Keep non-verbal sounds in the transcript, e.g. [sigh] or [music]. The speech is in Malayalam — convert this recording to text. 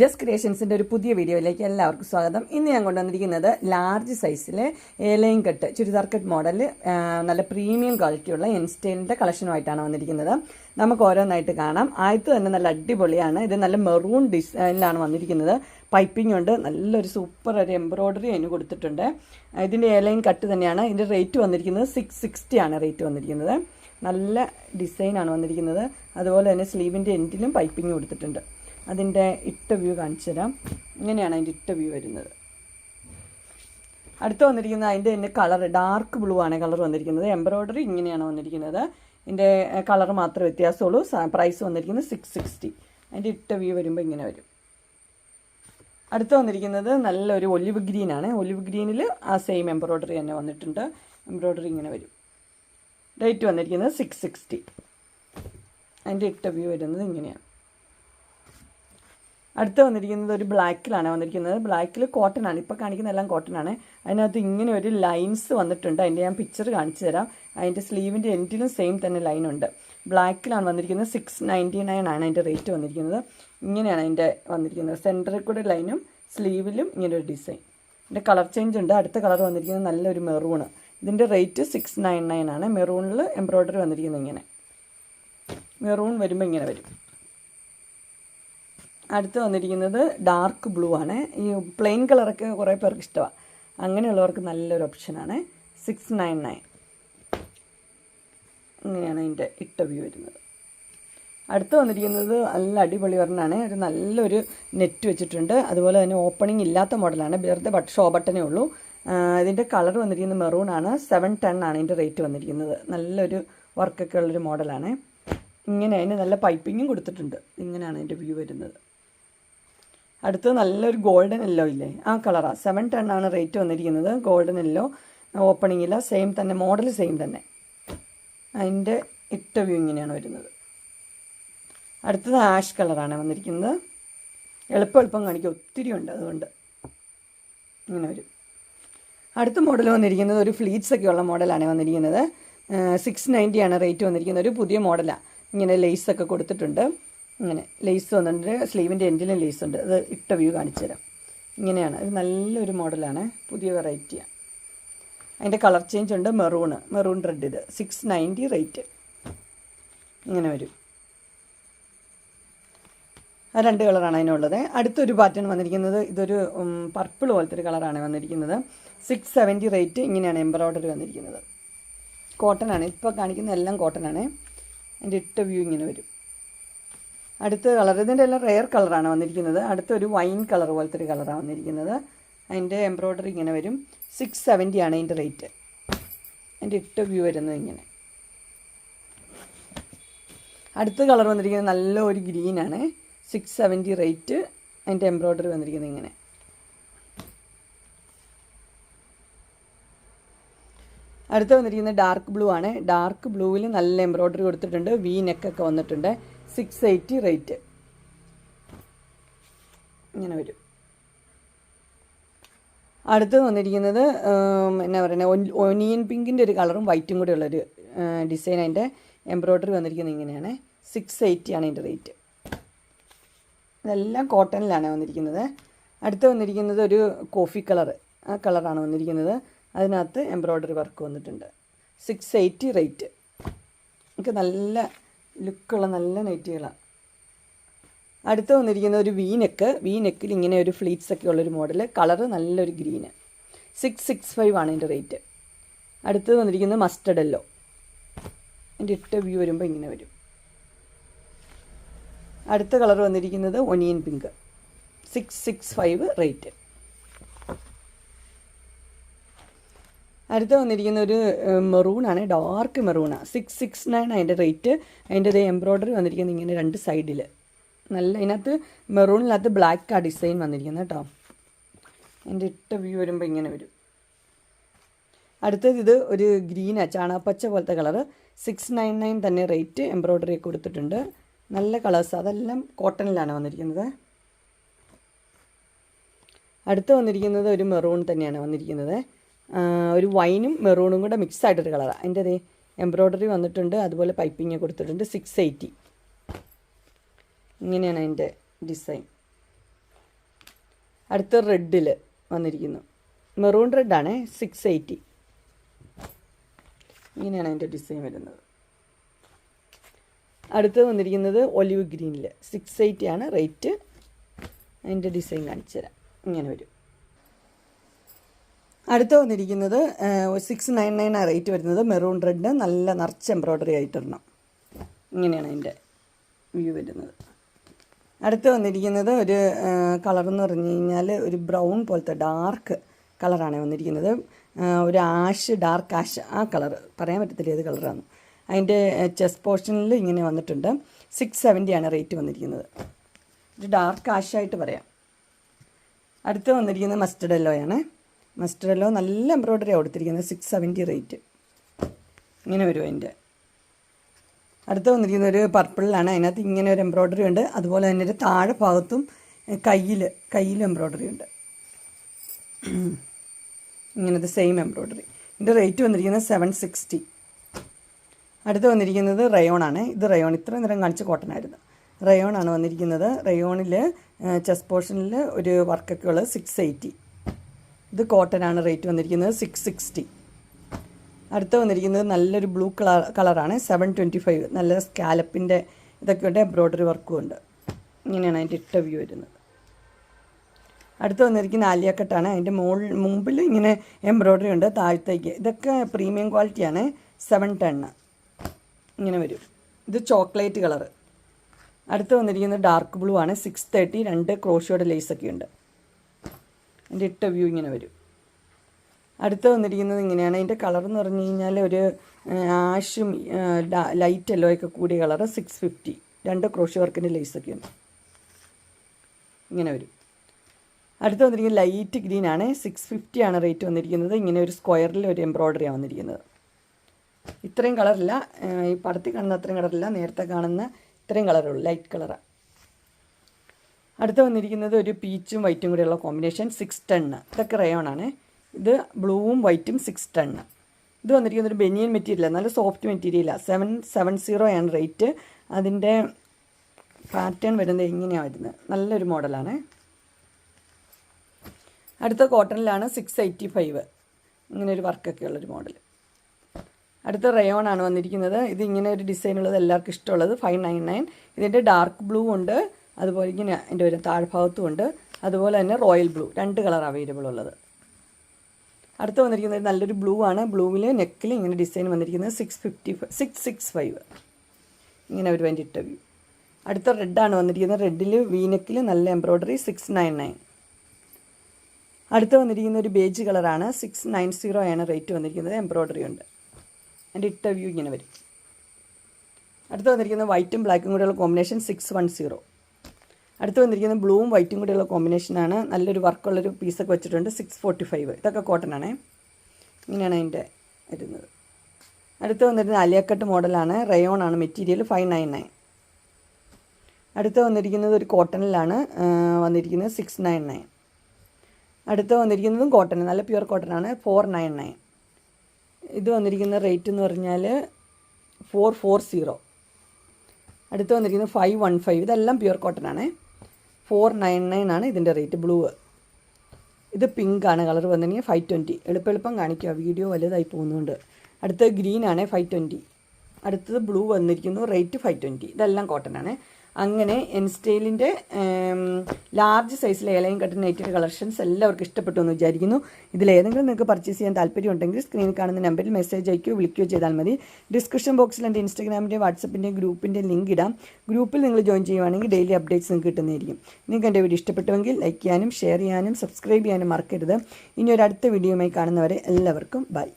ജസ്റ്റ് ക്രിയേഷൻസിന്റെ ഒരു പുതിയ വീഡിയോയിലേക്ക് എല്ലാവർക്കും സ്വാഗതം. ഇന്ന് ഞാൻ കൊണ്ടുവന്നിരിക്കുന്നത് ലാർജ് സൈസിലെ ഏലയും കട്ട് ചുരിദാർ കട്ട് മോഡൽ നല്ല പ്രീമിയം ക്വാളിറ്റിയുള്ള എൻസ്റ്റൈലിന്റെ കളക്ഷനുമായിട്ടാണ് വന്നിരിക്കുന്നത്. നമുക്ക് ഓരോന്നായിട്ട് കാണാം. ആദ്യത്തെ തന്നെ നല്ല അടിപൊളിയാണ്. ഇത് നല്ല മെറൂൺ ഡിസൈനിലാണ് വന്നിരിക്കുന്നത്. പൈപ്പിംഗ് ഉണ്ട്. നല്ലൊരു സൂപ്പർ ഒരു എംബ്രോയ്ഡറി അതിന് കൊടുത്തിട്ടുണ്ട്. ഇതിന്റെ ഏലയും കട്ട് തന്നെയാണ്. ഇതിന്റെ റേറ്റ് വന്നിരിക്കുന്നത് സിക്സ് സിക്സ്റ്റിയാണ് റേറ്റ് വന്നിരിക്കുന്നത്. നല്ല ഡിസൈനാണ് വന്നിരിക്കുന്നത്. അതുപോലെ തന്നെ സ്ലീവിന്റെ എൻഡിലും പൈപ്പിംഗ് കൊടുത്തിട്ടുണ്ട്. അതിന്റെ ഇട്ട വ്യൂ കാണിച്ചു തരാം. ഇങ്ങനെയാണ് അതിന്റെ ഇട്ട വ്യൂ വരുന്നത്. അടുത്ത് വന്നിരിക്കുന്നത് അതിന്റെ തന്നെ കളർ ഡാർക്ക് ബ്ലൂ ആണ് കളർ വന്നിരിക്കുന്നത്. എംബ്രോയ്ഡറി ഇങ്ങനെയാണ് വന്നിരിക്കുന്നത്. ഇതിന്റെ കളർ മാത്രമേ വ്യത്യാസമുള്ളൂ. പ്രൈസ് വന്നിരിക്കുന്നത് സിക്സ് സിക്സ്റ്റി അതിന്റെ ഇട്ട വ്യൂ വരുമ്പോൾ ഇങ്ങനെ വരും. അടുത്ത് വന്നിരിക്കുന്നത് നല്ലൊരു ഒലിവ് ഗ്രീനാണ് ഒലിവ് ഗ്രീനിൽ ആ സെയിം എംബ്രോയ്ഡറി തന്നെ വന്നിട്ടുണ്ട്. എംബ്രോയ്ഡറി ഇങ്ങനെ വരും. റേറ്റ് വന്നിരിക്കുന്നത് സിക്സ് സിക്സ്റ്റി അതിന്റെ ഇട്ട വ്യൂ വരുന്നത് ഇങ്ങനെയാണ്. അടുത്ത് വന്നിരിക്കുന്നത് ഒരു ബ്ലാക്കിലാണ് വന്നിരിക്കുന്നത്. ബ്ലാക്കിൽ കോട്ടൺ ആണ്. ഇപ്പോൾ കാണിക്കുന്ന എല്ലാം കോട്ടൺ ആണ്. അതിനകത്ത് ഇങ്ങനെ ഒരു ലൈൻസ് വന്നിട്ടുണ്ട്. അതിന്റെ ഞാൻ പിക്ചർ കാണിച്ചു തരാം. അതിന്റെ സ്ലീവിന്റെ എൻഡിലും സെയിം തന്നെ ലൈൻ ഉണ്ട്. ബ്ലാക്കിലാണ് വന്നിരിക്കുന്നത്. സിക്സ് നയന്റി നയൻ ആണ് അതിന്റെ റേറ്റ് വന്നിരിക്കുന്നത്. ഇങ്ങനെയാണ് അതിന്റെ വന്നിരിക്കുന്നത്. സെന്ററിൽ കൂടെ ലൈനും സ്ലീവിലും ഇങ്ങനെ ഒരു ഡിസൈൻ ഇതിന്റെ കളർ ചേഞ്ച് ഉണ്ട്. അടുത്ത കളർ വന്നിരിക്കുന്നത് നല്ലൊരു മെറൂണ് ഇതിന്റെ റേറ്റ് സിക്സ് നയൻ നയൻ ആണ് മെറൂണിൽ എംബ്രോയ്ഡറി വന്നിരിക്കുന്നത് ഇങ്ങനെ. മെറൂൺ വരുമ്പോൾ ഇങ്ങനെ വരും. അടുത്ത് വന്നിരിക്കുന്നത് ഡാർക്ക് ബ്ലൂ ആണ്. ഈ പ്ലെയിൻ കളറൊക്കെ കുറേ പേർക്ക് ഇഷ്ടമാണ് അങ്ങനെയുള്ളവർക്ക് നല്ലൊരു ഓപ്ഷനാണ് സിക്സ് നയൻ നയൻ ഇങ്ങനെയാണ് അതിന്റെ ഇട്ട വ്യൂ വരുന്നത്. അടുത്ത് വന്നിരിക്കുന്നത് നല്ല അടിപൊളി ഒരെണ്ണമാണ് ഒരു നല്ലൊരു നെറ്റ് വെച്ചിട്ടുണ്ട്. അതുപോലെ തന്നെ ഓപ്പണിംഗ് ഇല്ലാത്ത മോഡലാണ് വെറുതെ ബട്ട് ഷോ ബട്ടനേ ഉള്ളൂ. ഇതിന്റെ കളർ വന്നിരിക്കുന്നത് മെറൂൺ ആണ്. സെവൻ ടെൻ ആണ് ഇതിന്റെ റേറ്റ് വന്നിരിക്കുന്നത്. നല്ലൊരു വർക്കൊക്കെ ഉള്ളൊരു മോഡലാണ് ഇങ്ങനെ അതിന് നല്ല പൈപ്പിങ്ങും കൊടുത്തിട്ടുണ്ട്. ഇങ്ങനെയാണ് അതിന്റെ വ്യൂ വരുന്നത്. അടുത്തത് നല്ലൊരു ഗോൾഡൻ യെല്ലോ ഇല്ലേ? ആ കളറാണ് സെവൻ ടെൻ ആണ് റേറ്റ് വന്നിരിക്കുന്നത്. ഗോൾഡൻ യെല്ലോ ഓപ്പണിങ്ങില്ല സെയിം തന്നെ മോഡൽ സെയിം തന്നെ. അതിന്റെ ഇട്ട വ്യൂ ഇങ്ങനെയാണ് വരുന്നത്. അടുത്തത് ആഷ് കളറാണ് വന്നിരിക്കുന്നത്. എളുപ്പം എളുപ്പം കാണിക്കുക ഒത്തിരി ഉണ്ട് അതുകൊണ്ട് ഇങ്ങനെ വരും. അടുത്ത മോഡൽ വന്നിരിക്കുന്നത് ഒരു ഫ്ലീറ്റ്സ് ഒക്കെ ഉള്ള മോഡലാണ് വന്നിരിക്കുന്നത്. സിക്സ് നയന്റിയാണ് റേറ്റ് വന്നിരിക്കുന്നത്. ഒരു പുതിയ മോഡലാണ് ഇങ്ങനെ ലേസ് ഒക്കെ കൊടുത്തിട്ടുണ്ട്. ഇങ്ങനെ ലേസ് വന്നിട്ടുണ്ട്. സ്ലീവിന്റെ എൻഡിലും ലേസ് ഉണ്ട്. അത് ഇട്ട വ്യൂ കാണിച്ചു തരാം ഇങ്ങനെയാണ്. ഇത് നല്ലൊരു മോഡലാണ് പുതിയ വെറൈറ്റിയാണ് അതിന്റെ കളർ ചേഞ്ച് ഉണ്ട്. മെറൂണ് മെറൂൺ റെഡ് ഇത്. സിക്സ് നയന്റി റേറ്റ് ഇങ്ങനെ വരും. ആ രണ്ട് കളറാണ് അതിനുള്ളത്. അടുത്തൊരു പാറ്റേൺ വന്നിരിക്കുന്നത്. ഇതൊരു പർപ്പിൾ പോലത്തെ ഒരു കളറാണ് വന്നിരിക്കുന്നത്. സിക്സ് സെവന്റി റേറ്റ് ഇങ്ങനെയാണ് എംബ്രോയ്ഡറി വന്നിരിക്കുന്നത്. കോട്ടൺ ആണ്. ഇപ്പോൾ കാണിക്കുന്ന എല്ലാം കോട്ടൺ ആണ്. അതിന്റെ ഇട്ട വ്യൂ ഇങ്ങനെ വരും. അടുത്ത കളർ ഇതിന്റെ എല്ലാം റെയർ കളറാണ് വന്നിരിക്കുന്നത്. അടുത്തൊരു വൈൻ കളർ പോലത്തെ ഒരു കളറാണ് വന്നിരിക്കുന്നത്. അതിന്റെ എംബ്രോയ്ഡറി ഇങ്ങനെ വരും. സിക്സ് സെവന്റി ആണ് അതിന്റെ റേറ്റ് അതിന്റെ ഇട്ട വ്യൂ വരുന്നത് ഇങ്ങനെ. അടുത്ത കളർ വന്നിരിക്കുന്നത് നല്ല ഒരു ഗ്രീനാണ് സിക്സ് സെവന്റി റേറ്റ് അതിന്റെ എംബ്രോയ്ഡറി വന്നിരിക്കുന്നത് ഇങ്ങനെ. അടുത്ത വന്നിരിക്കുന്നത് ഡാർക്ക് ബ്ലൂ ആണ്. ഡാർക്ക് ബ്ലൂവിൽ നല്ല എംബ്രോയ്ഡറി കൊടുത്തിട്ടുണ്ട്. വി നെക്കൊക്കെ വന്നിട്ടുണ്ട്. സിക്സ് എയ്റ്റി റേറ്റ് ഇങ്ങനെ വരും. അടുത്ത് വന്നിരിക്കുന്നത് എന്നാ പറയുന്നത് ഒനിയൻ പിങ്കിന്റെ ഒരു കളറും വൈറ്റും കൂടെ ഉള്ളൊരു ഡിസൈൻ അതിന്റെ എംബ്രോയ്ഡറി വന്നിരിക്കുന്നത് ഇങ്ങനെയാണ്. സിക്സ് എയ്റ്റിയാണ് അതിന്റെ റേറ്റ് ഇതെല്ലാം കോട്ടണിലാണ് വന്നിരിക്കുന്നത്. അടുത്ത് വന്നിരിക്കുന്നത് ഒരു കോഫി കളർ ആ കളറാണ് വന്നിരിക്കുന്നത്. അതിനകത്ത് എംബ്രോയ്ഡറി വർക്ക് വന്നിട്ടുണ്ട്. സിക്സ് എയ്റ്റി റേറ്റ് നമുക്ക് നല്ല ലുക്കുള്ള നല്ല നൈറ്റികളാണ് അടുത്ത് വന്നിരിക്കുന്ന ഒരു വി നെക്ക് വി നെക്കിൽ ഇങ്ങനെ ഒരു ഫ്ലീറ്റ്സ് ഒക്കെ ഉള്ളൊരു മോഡൽ കളറ് നല്ലൊരു ഗ്രീന് സിക്സ് സിക്സ് ഫൈവ് ആണ് ഇതിന്റെ റേറ്റ് അടുത്ത് വന്നിരിക്കുന്നത് മസ്റ്റർഡ് എല്ലോ എന്റെ ഇട്ട വ്യൂ വരുമ്പോൾ ഇങ്ങനെ വരും. അടുത്ത കളർ വന്നിരിക്കുന്നത് onion pink six six five rate അടുത്ത വന്നിരിക്കുന്ന ഒരു മെറൂണാണ് ഡാർക്ക് മെറൂണാണ് സിക്സ് സിക്സ് നയൻ അതിന്റെ റേറ്റ് അതിന്റെ എംബ്രോയ്ഡറി വന്നിരിക്കുന്നത് ഇങ്ങനെ രണ്ട് സൈഡിൽ നല്ല ഇതിനകത്ത് മെറൂണിനകത്ത് ബ്ലാക്ക് ആ ഡിസൈൻ വന്നിരിക്കുന്നത് കേട്ടോ. എന്റെ ഇട്ട വ്യൂ വരുമ്പോൾ ഇങ്ങനെ വരും. അടുത്തത് ഇത് ഒരു ഗ്രീനാണ് ചാണാപ്പച്ച പോലത്തെ കളറ് സിക്സ് നയൻ നയൻ തന്നെ റേറ്റ് എംബ്രോയ്ഡറി കൊടുത്തിട്ടുണ്ട്. നല്ല കളേഴ്സ് അതെല്ലാം കോട്ടണിലാണ് വന്നിരിക്കുന്നത്. അടുത്ത് വന്നിരിക്കുന്നത് ഒരു മെറൂൺ തന്നെയാണ് വന്നിരിക്കുന്നത്. ഒരു വൈനും മെറൂണും കൂടെ മിക്സ് ആയിട്ടൊരു കളറാണ് അതിന്റെ അതേ എംബ്രോയ്ഡറി വന്നിട്ടുണ്ട് അതുപോലെ പൈപ്പിങ് കൊടുത്തിട്ടുണ്ട് സിക്സ് എയ്റ്റി ഇങ്ങനെയാണ് അതിന്റെ ഡിസൈൻ അടുത്ത റെഡിൽ വന്നിരിക്കുന്നു. മെറൂൺ റെഡാണ് സിക്സ് എയ്റ്റി ഇങ്ങനെയാണ് അതിന്റെ ഡിസൈൻ വരുന്നത്. അടുത്ത് വന്നിരിക്കുന്നത് ഒലിവ് ഗ്രീനിൽ സിക്സ് എയ്റ്റി ആണ് റേറ്റ് അതിന്റെ ഡിസൈൻ കാണിച്ചു തരാം ഇങ്ങനെ വരും. അടുത്ത് വന്നിരിക്കുന്നത് സിക്സ് നയൻ നയൻ ആ റേറ്റ് വരുന്നത്. മെറൂൺ റെഡ് നല്ല നിറച്ച് എംബ്രോയ്ഡറി ആയിട്ടിടണം ഇങ്ങനെയാണ് അതിന്റെ വ്യൂ വരുന്നത്. അടുത്ത് വന്നിരിക്കുന്നത് ഒരു കളർ എന്ന് പറഞ്ഞു കഴിഞ്ഞാൽ ഒരു ബ്രൗൺ പോലത്തെ ഡാർക്ക് കളറാണ് വന്നിരിക്കുന്നത്. ഒരു ആഷ് ഡാർക്ക് ആഷ് ആ കളർ പറയാൻ പറ്റത്തില്ല ഏത് കളറാണ് അതിന്റെ ചെസ്റ്റ് പോർഷനിൽ ഇങ്ങനെ വന്നിട്ടുണ്ട്. സിക്സ് സെവന്റിയാണ് റേറ്റ് വന്നിരിക്കുന്നത്. ഒരു ഡാർക്ക് ആഷായിട്ട് പറയാം. അടുത്ത് വന്നിരിക്കുന്നത് മസ്റ്റർഡ് യെല്ലോയാണ് മസ്റ്റർഡ് യെല്ലോ നല്ല എംബ്രോയ്ഡറിയാണ് കൊടുത്തിരിക്കുന്നത് സിക്സ് സെവന്റി റേറ്റ് ഇങ്ങനെ വരും അതിന്റെ. അടുത്ത് വന്നിരിക്കുന്ന ഒരു പർപ്പിളിലാണ് അതിനകത്ത് ഇങ്ങനെ ഒരു എംബ്രോയ്ഡറി ഉണ്ട്. അതുപോലെ തന്നെ ഒരു താഴെ ഭാഗത്തും കയ്യിൽ കയ്യിൽ എംബ്രോയ്ഡറി ഉണ്ട്. [clears throat] ഇങ്ങനത്തെ സെയിം എംബ്രോയ്ഡറി ഇതിന്റെ റേറ്റ് വന്നിരിക്കുന്നത് സെവൻ സിക്സ്റ്റി അടുത്ത് വന്നിരിക്കുന്നത് റയോൺ ആണ്. ഇത് റയോൺ ഇത്ര നേരം കാണിച്ച കോട്ടനായിരുന്നു റയോൺ ആണ് വന്നിരിക്കുന്നത്. റയോണിൽ ചെസ് പോർഷനിൽ ഒരു വർക്കൊക്കെ ഉള്ളത് സിക്സ് എയ്റ്റി ഇത് ആണ് റേറ്റ് വന്നിരിക്കുന്നത് സിക്സ് സിക്സ്റ്റി അടുത്ത് വന്നിരിക്കുന്നത് നല്ലൊരു ബ്ലൂ കളർ കളറാണ് സെവൻ ട്വന്റി ഫൈവ് നല്ല സ്കാലപ്പിന്റെ ഇതൊക്കെ ഉണ്ട് എംബ്രോയ്ഡറി വർക്കും ഉണ്ട്. ഇങ്ങനെയാണ് അതിന്റെ ഇട്ട വ്യൂ വരുന്നത്. അടുത്ത് വന്നിരിക്കുന്ന ആലിയക്കട്ടാണ്. അതിന്റെ മോൾ മുമ്പിൽ ഇങ്ങനെ എംബ്രോയ്ഡറി ഉണ്ട് താഴത്തേക്ക്. ഇതൊക്കെ പ്രീമിയം ക്വാളിറ്റിയാണ് സെവൻ ടെണ്ണ് ഇങ്ങനെ വരും. ഇത് ചോക്ലേറ്റ് കളറ്. അടുത്ത് വന്നിരിക്കുന്നത് ഡാർക്ക് ബ്ലൂ ആണ്. സിക്സ് തേർട്ടി രണ്ട് ക്രോഷിയോടെ ലേസൊക്കെ ഉണ്ട്. അതിന്റെ ഇട്ട വ്യൂ ഇങ്ങനെ വരും. അടുത്ത് വന്നിരിക്കുന്നത് ഇങ്ങനെയാണ്. അതിന്റെ കളർ എന്ന് പറഞ്ഞു കഴിഞ്ഞാൽ ഒരു ആഷും ലൈറ്റ് എല്ലോ ഒക്കെ കൂടിയ കളർ സിക്സ് ഫിഫ്റ്റി രണ്ട് ക്രോഷി വർക്കിന്റെ ലേസൊക്കെ ഉണ്ട്. ഇങ്ങനെ വരും. അടുത്ത് വന്നിരിക്കുന്നത് ലൈറ്റ് ഗ്രീൻ ആണ്. സിക്സ് ഫിഫ്റ്റി ആണ് റേറ്റ് വന്നിരിക്കുന്നത്. ഇങ്ങനെ ഒരു സ്ക്വയറിൽ ഒരു എംബ്രോയ്ഡറിയാണ് വന്നിരിക്കുന്നത്. ഇത്രയും കളറില്ല. ഈ പടത്തിൽ കാണുന്ന അത്രയും കളറില്ല. നേരത്തെ കാണുന്ന ഇത്രയും കളറുള്ളൂ ലൈറ്റ് കളറാണ് അടുത്ത് വന്നിരിക്കുന്നത് ഒരു പീച്ചും വൈറ്റും കൂടെയുള്ള കോമ്പിനേഷൻ സിക്സ് ടെണ്ണ്. ഇതൊക്കെ റയോണാണ് ഇത് ബ്ലൂവും വൈറ്റും സിക്സ് ടെണ്ണ്. ഇത് വന്നിരിക്കുന്നത് ഒരു ബെനിയൻ മെറ്റീരിയൽ നല്ല സോഫ്റ്റ് മെറ്റീരിയലാണ് സെവൻ സെവൻ സീറോ ആണ് റേറ്റ്. അതിന്റെ പാറ്റേൺ വരുന്നത് എങ്ങനെയാണ് വരുന്നത് നല്ലൊരു മോഡലാണ്. അടുത്ത കോട്ടണിലാണ് സിക്സ് എയ്റ്റി ഫൈവ്. ഇങ്ങനെ ഒരു വർക്കൊക്കെ ഉള്ളൊരു മോഡൽ അടുത്ത റയോൺ ആണ് വന്നിരിക്കുന്നത്. ഇത് ഇങ്ങനെ ഒരു ഡിസൈൻ ഉള്ളത് എല്ലാവർക്കും ഇഷ്ടമുള്ളത് ഫൈവ് നയൻ നയൻ. ഇതിന്റെ ഡാർക്ക് ബ്ലൂ ഉണ്ട്. അതുപോലെ ഇങ്ങനെ എന്റെ ഒരു താഴ്ഭാഗത്തും ഉണ്ട് അതുപോലെ തന്നെ റോയൽ ബ്ലൂ രണ്ട് കളർ അവൈലബിൾ ഉള്ളത്. അടുത്ത് വന്നിരിക്കുന്നത് നല്ലൊരു ബ്ലൂ ആണ്. ബ്ലൂവിൽ നെക്കിൽ ഇങ്ങനെ ഡിസൈൻ വന്നിരിക്കുന്നത് six fifty six six five ഇങ്ങനെ ഒരു വേണ്ടി ഇട്ട വ്യൂ. അടുത്ത റെഡാണ് വന്നിരിക്കുന്നത്. റെഡിൽ വീനെക്കിൽ നല്ല എംബ്രോയ്ഡറി സിക്സ് നയൻ നയൻ അടുത്ത് വന്നിരിക്കുന്ന ഒരു ബേജ് കളറാണ് സിക്സ് നയൻ സീറോ ആണ് റേറ്റ് വന്നിരിക്കുന്നത്. എംബ്രോയ്ഡറി ഉണ്ട്. അതിന്റെ ഇട്ട വ്യൂ ഇങ്ങനെ വരും. അടുത്ത് വന്നിരിക്കുന്നത് വൈറ്റും ബ്ലാക്കും കൂടെയുള്ള കോമ്പിനേഷൻ സിക്സ് വൺ സീറോ അടുത്ത് വന്നിരിക്കുന്നത് ബ്ലൂവും വൈറ്റും കൂടെയുള്ള കോമ്പിനേഷനാണ് നല്ലൊരു വർക്കുള്ളൊരു പീസൊക്കെ വെച്ചിട്ടുണ്ട്. സിക്സ് ഫോർട്ടി ഫൈവ് ഇതൊക്കെ കോട്ടൺ ആണേ. ഇങ്ങനെയാണ് അതിന്റെ വരുന്നത്. അടുത്ത് വന്നിരുന്നത് അലിയക്കട്ട് മോഡലാണ്. റയോൺ ആണ്. മെറ്റീരിയൽ ഫൈവ് നയൻ നയൻ അടുത്ത് വന്നിരിക്കുന്നത് ഒരു കോട്ടണിലാണ് വന്നിരിക്കുന്നത് സിക്സ് നയൻ നയൻ അടുത്ത് വന്നിരിക്കുന്നതും കോട്ടൺ നല്ല പ്യുവർ കോട്ടൺ ആണ്. ഫോർ നയൻ നയൻ ഇത് വന്നിരിക്കുന്ന റേറ്റ് എന്ന് പറഞ്ഞാൽ ഫോർ ഫോർ സീറോ അടുത്ത് വന്നിരിക്കുന്നത് ഫൈവ് വൺ ഫൈവ് ഇതെല്ലാം പ്യുവർ കോട്ടൺ ആണ്. ഫോർ നയൻ നയൻ ആണ് ഇതിന്റെ റേറ്റ്. ബ്ലൂ. ഇത് പിങ്ക് ആണ് കളർ വന്നിട്ടുണ്ടെങ്കിൽ ഫൈവ് ട്വന്റി എളുപ്പം എളുപ്പം കാണിക്കുക വീഡിയോ വലുതായി പോകുന്നുണ്ട്. അടുത്തത് ഗ്രീൻ ആണ് ഫൈവ് ട്വന്റി അടുത്തത് ബ്ലൂ വന്നിരിക്കുന്നു റേറ്റ് ഫൈവ് ട്വന്റി ഇതെല്ലാം കോട്ടൺ ആണ്. അങ്ങനെ എൻ സ്റ്റൈലിന്റെ ലാർജ് സൈസിലെ ഏലയും കട്ടൻ നൈറ്റഡ് കളക്ഷൻസ് എല്ലാവർക്കും ഇഷ്ടപ്പെട്ടു എന്ന് വിചാരിക്കുന്നു. ഇതിലേതെങ്കിലും നിങ്ങൾക്ക് പർച്ചേസ് ചെയ്യാൻ താല്പര്യമുണ്ടെങ്കിൽ സ്ക്രീനിൽ കാണുന്ന നമ്പറിൽ മെസ്സേജ് അയക്കുകയോ വിളിക്കുകയോ ചെയ്താൽ മതി. ഡിസ്ക്രിപ്ഷൻ ബോക്സിൽ എന്റെ ഇൻസ്റ്റാഗ്രാമിന്റെ വാട്സപ്പിന്റെ ഗ്രൂപ്പിന്റെ ലിങ്ക് ഇടാം. ഗ്രൂപ്പിൽ നിങ്ങൾ ജോയിൻ ചെയ്യുവാണെങ്കിൽ ഡെയിലി അപ്ഡേറ്റ്സ് നിങ്ങൾക്ക് കിട്ടുന്നതായിരിക്കും. നിങ്ങൾക്ക് എന്റെ വീഡിയോ ഇഷ്ടപ്പെട്ടുവെങ്കിൽ ലൈക്ക് ചെയ്യാനും ഷെയർ ചെയ്യാനും സബ്സ്ക്രൈബ് ചെയ്യാനും മറക്കരുത്. ഇനി ഒരു അടുത്ത വീഡിയോയുമായി കാണുന്നവരെ എല്ലാവർക്കും ബൈ